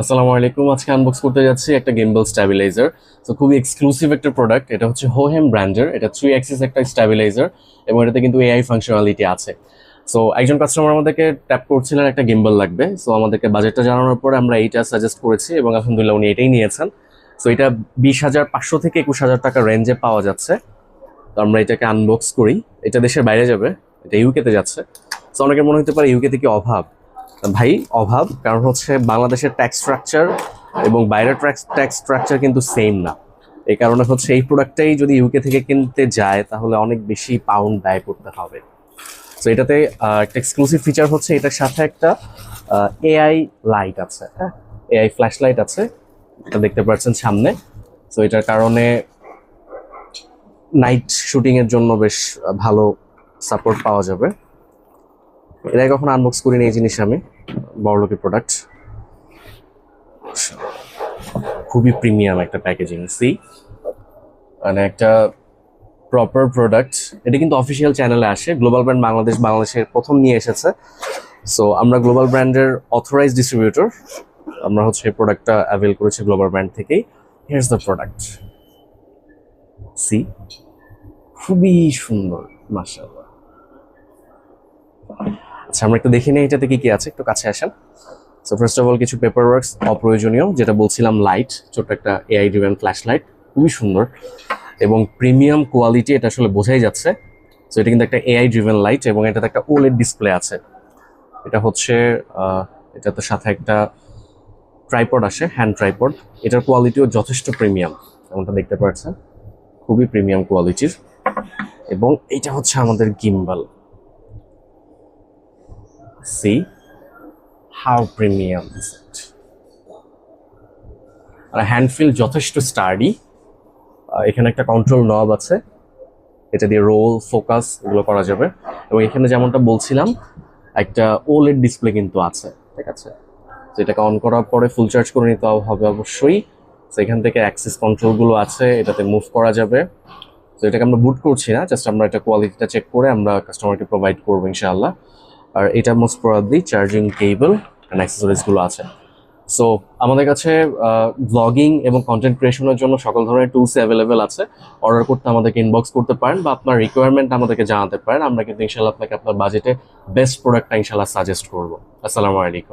আসসালামু আলাইকুম। আজকে আনবক্স করতে যাচ্ছি একটা গেমবল স্ট্যাবিলাইজার তো খুবই এক্সক্লুসিভ একটা প্রোডাক্ট এটা হচ্ছে হোহেম ব্র্যান্ডের এটা থ্রি অ্যাক্সিস একটা স্ট্যাবিলাইজার এবং এটাতে কিন্তু এআই ফাংশনালিটি আছে। সো একজন কাস্টমার আমাদেরকে ট্যাপ করছিলেন একটা গেমবল লাগবে। সো আমাদেরকে বাজেটটা জানানোর পরে আমরা এইটা সাজেস্ট করেছি এবং আলহামদুলিল্লাহ উনি এটাই নিয়েছেন। সো এটা বিশ হাজার পাঁচশো থেকে একুশ হাজার টাকা রেঞ্জে পাওয়া যাচ্ছে। তো আমরা এটাকে আনবক্স করি। এটা দেশের বাইরে যাবে। এটা ইউকেতে যাচ্ছে। সো অনেকের মনে হতে পারে ইউকেতে কি অভাব? ভাই, অভাব, কারণ হচ্ছে বাংলাদেশের ট্যাক্স স্ট্রাকচার এবং বাইরের ট্যাক্স ট্যাক্স স্ট্রাকচার কিন্তু সেম না। এই কারণে হচ্ছে এই প্রোডাক্টটাই যদি ইউকে থেকে কিনতে যায়, তাহলে অনেক বেশি পাউন্ড ব্যয় করতে হবে। তো এটাতে একটা এক্সক্লুসিভ ফিচার হচ্ছে, এটার সাথে একটা এআই লাইট আছে হ্যাঁ? এআই ফ্ল্যাশ লাইট আছে, এটা দেখতে পাচ্ছেন সামনে। তো এটার কারণে নাইট শুটিং এর জন্য বেশ ভালো সাপোর্ট পাওয়া যাবে। এর আগে কখনো আনবক্স করিনি এই জিনিস আমি, বড়লোকের প্রোডাক্ট খুবই প্রিমিয়াম একটা প্যাকেজিং সি মানে একটা প্রপার প্রোডাক্ট এটা কিন্তু অফিসিয়াল চ্যানেলে আসে। গ্লোবাল ব্র্যান্ড বাংলাদেশ বাংলাদেশের প্রথম নিয়ে এসেছে। সো আমরা গ্লোবাল ব্র্যান্ডের অথরাইজ ডিস্ট্রিবিউটর আমরা হচ্ছে এই প্রোডাক্টটা অ্যাভেল করেছি গ্লোবাল ব্র্যান্ড থেকেই। হিয়ার্স দ্য প্রোডাক্ট সি খুবই সুন্দর, মাশাআল্লাহ। আচ্ছা আমরা একটু দেখে নিই এটাতে কি কি আছে, একটু কাছে আসেন। সো ফার্স্ট অফ অল কিছু পেপার ওয়ার্কস অপ্রয়োজনীয়, যেটা বলছিলাম লাইট ছোট্ট একটা এআই ড্রিভেন ফ্ল্যাশ লাইট খুবই সুন্দর। এবং প্রিমিয়াম কোয়ালিটি এটা আসলে বোঝাই যাচ্ছে। সো এটা কিন্তু একটা এআই ড্রিভেন লাইট এবং এটাতে একটা ওলেড ডিসপ্লে আছে। এটা হচ্ছে এটাতে সাথে একটা ট্রাইপড আসে হ্যান্ড ট্রাইপড এটার কোয়ালিটিও যথেষ্ট প্রিমিয়াম এমনটা দেখতে পাচ্ছেন। খুবই প্রিমিয়াম কোয়ালিটির এবং এটা হচ্ছে আমাদের gimbal see? How premium is it? আর হ্যান্ডফিল যথেষ্ট স্টার্ডি এখানে একটা কন্ট্রোল নব আছে। এটা দিয়ে রোল ফোকাস এগুলো করা যাবে। এবং এখানে যেমনটা বলছিলাম, একটা ওলেড ডিসপ্লে কিন্তু আছে, ঠিক আছে? তো এটাকে অন করার পরে ফুল চার্জ করে নিতে হবে অবশ্যই। তো এখান থেকে অ্যাক্সেস কন্ট্রোলগুলো আছে, এটাতে মুভ করা যাবে। তো এটাকে আমরা বুট করছি না জাস্ট আমরা এটা কোয়ালিটিটা চেক করে আমরা কাস্টমারকে প্রোভাইড করব, ইনশাআল্লাহ। আর এটা most probably charging cable and অ্যাক্সেসরিজগুলো আছে। সো আমাদের কাছে ব্লগিং এবং কন্টেন্ট ক্রিয়েশনের জন্য সকল ধরনের টুলস অ্যাভেলেবেল আছে। অর্ডার করতে আমাদেরকে ইনবক্স করতে পারেন বা আপনার রিকোয়ারমেন্ট আমাদেরকে জানাতে পারেন। আমরা কিন্তু ইনশাল্লাহ আপনাকে আপনার বাজেটে বেস্ট প্রোডাক্টটা ইনশাল্লাহ সাজেস্ট করব। আসসালামু আলাইকুম।